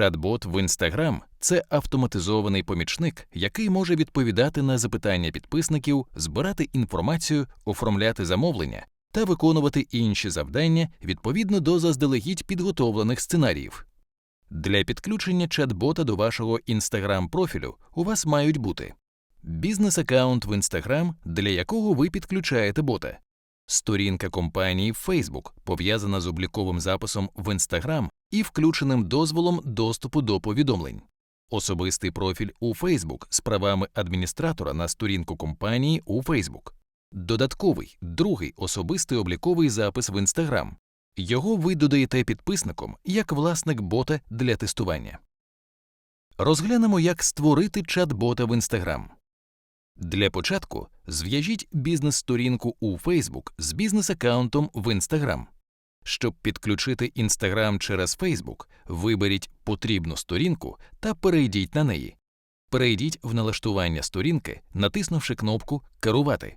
Чат-бот в Instagram – це автоматизований помічник, який може відповідати на запитання підписників, збирати інформацію, оформляти замовлення та виконувати інші завдання відповідно до заздалегідь підготовлених сценаріїв. Для підключення чат-бота до вашого Instagram профілю у вас мають бути бізнес-аккаунт в Instagram, для якого ви підключаєте бота, сторінка компанії Facebook, пов'язана з обліковим записом в Instagram і включеним дозволом доступу до повідомлень, особистий профіль у Facebook з правами адміністратора на сторінку компанії у Facebook, додатковий другий особистий обліковий запис в Instagram. Його ви додаєте підписником як власник бота для тестування. Розглянемо, як створити чат-бота в Instagram. Для початку зв'яжіть бізнес-сторінку у Facebook з бізнес-аккаунтом в Instagram. Щоб підключити Instagram через Facebook, виберіть потрібну сторінку та перейдіть на неї. Перейдіть в налаштування сторінки, натиснувши кнопку Керувати.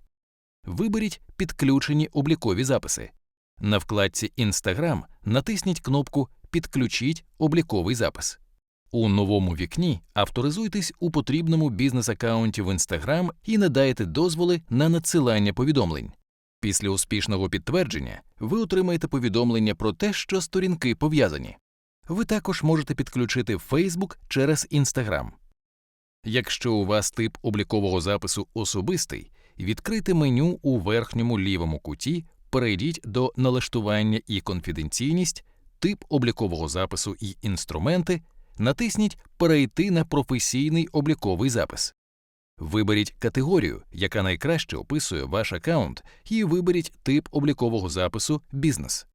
Виберіть підключені облікові записи. На вкладці Instagram натисніть кнопку Підключіть обліковий запис. У новому вікні авторизуйтесь у потрібному бізнес-аккаунті в Instagram і надайте дозволи на надсилання повідомлень. Після успішного підтвердження ви отримаєте повідомлення про те, що сторінки пов'язані. Ви також можете підключити Facebook через Instagram. Якщо у вас тип облікового запису особистий, відкрийте меню у верхньому лівому куті, перейдіть до налаштування і конфіденційність, тип облікового запису і інструменти, натисніть Перейти на професійний обліковий запис. Виберіть категорію, яка найкраще описує ваш аккаунт, і виберіть тип облікового запису Бізнес.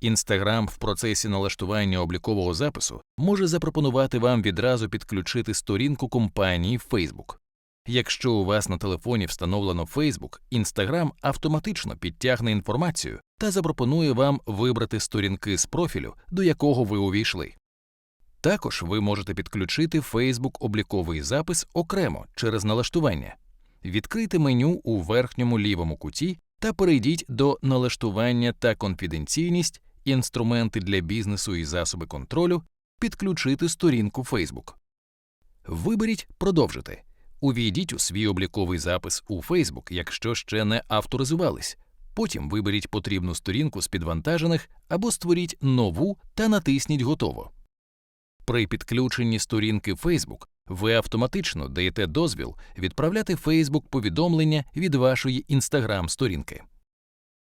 Інстаграм в процесі налаштування облікового запису може запропонувати вам відразу підключити сторінку компанії Facebook. Якщо у вас на телефоні встановлено Facebook, Instagram автоматично підтягне інформацію та запропонує вам вибрати сторінки з профілю, до якого ви увійшли. Також ви можете підключити Facebook обліковий запис окремо через налаштування. Відкрийте меню у верхньому лівому куті та перейдіть до налаштування та конфіденційність, інструменти для бізнесу і засоби контролю, підключити сторінку Facebook. Виберіть Продовжити. Увійдіть у свій обліковий запис у Facebook, якщо ще не авторизувались. Потім виберіть потрібну сторінку з підвантажених або створіть нову та натисніть Готово. При підключенні сторінки Facebook ви автоматично даєте дозвіл відправляти Facebook повідомлення від вашої Instagram сторінки.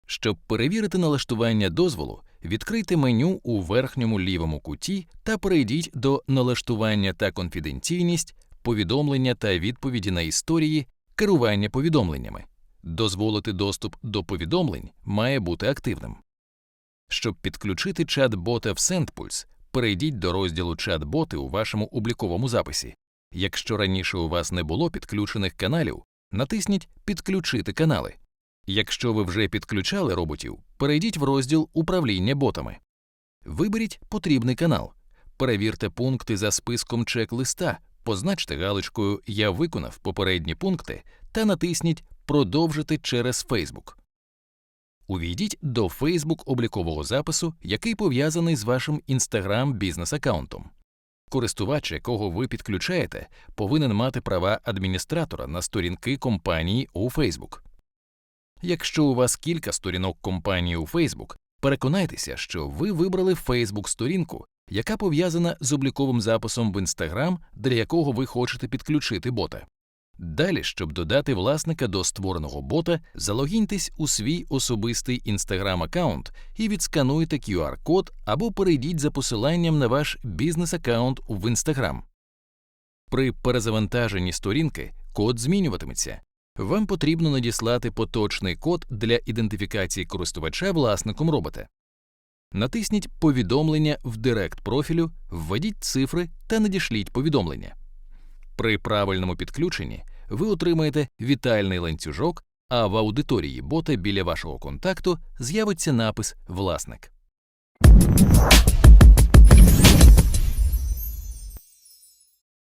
Щоб перевірити налаштування дозволу, відкрийте меню у верхньому лівому куті та перейдіть до налаштування та конфіденційність, повідомлення та відповіді на історії, керування повідомленнями. Дозволити доступ до повідомлень має бути активним. Щоб підключити чат-бота в SendPulse, перейдіть до розділу чат-боти у вашому обліковому записі. Якщо раніше у вас не було підключених каналів, натисніть Підключити канали. Якщо ви вже підключали роботів, перейдіть в розділ Управління ботами. Виберіть потрібний канал, перевірте пункти за списком чек-листа, позначте галочкою Я виконав попередні пункти та натисніть Продовжити через Facebook. Увійдіть до Facebook облікового запису, який пов'язаний з вашим Instagram бізнес-аккаунтом. Користувач, якого ви підключаєте, повинен мати права адміністратора на сторінки компанії у Facebook. Якщо у вас кілька сторінок компанії у Facebook, переконайтеся, що ви вибрали Facebook сторінку, яка пов'язана з обліковим записом в Instagram, для якого ви хочете підключити бота. Далі, щоб додати власника до створеного бота, залогіньтесь у свій особистий Instagram аккаунт і відскануйте QR-код або перейдіть за посиланням на ваш бізнес-аккаунт в Instagram. При перезавантаженні сторінки код змінюватиметься. Вам потрібно надіслати поточний код для ідентифікації користувача власником робота. Натисніть Повідомлення в Директ профілю, введіть цифри та надішліть повідомлення. При правильному підключенні ви отримаєте вітальний ланцюжок, а в аудиторії бота біля вашого контакту з'явиться напис Власник.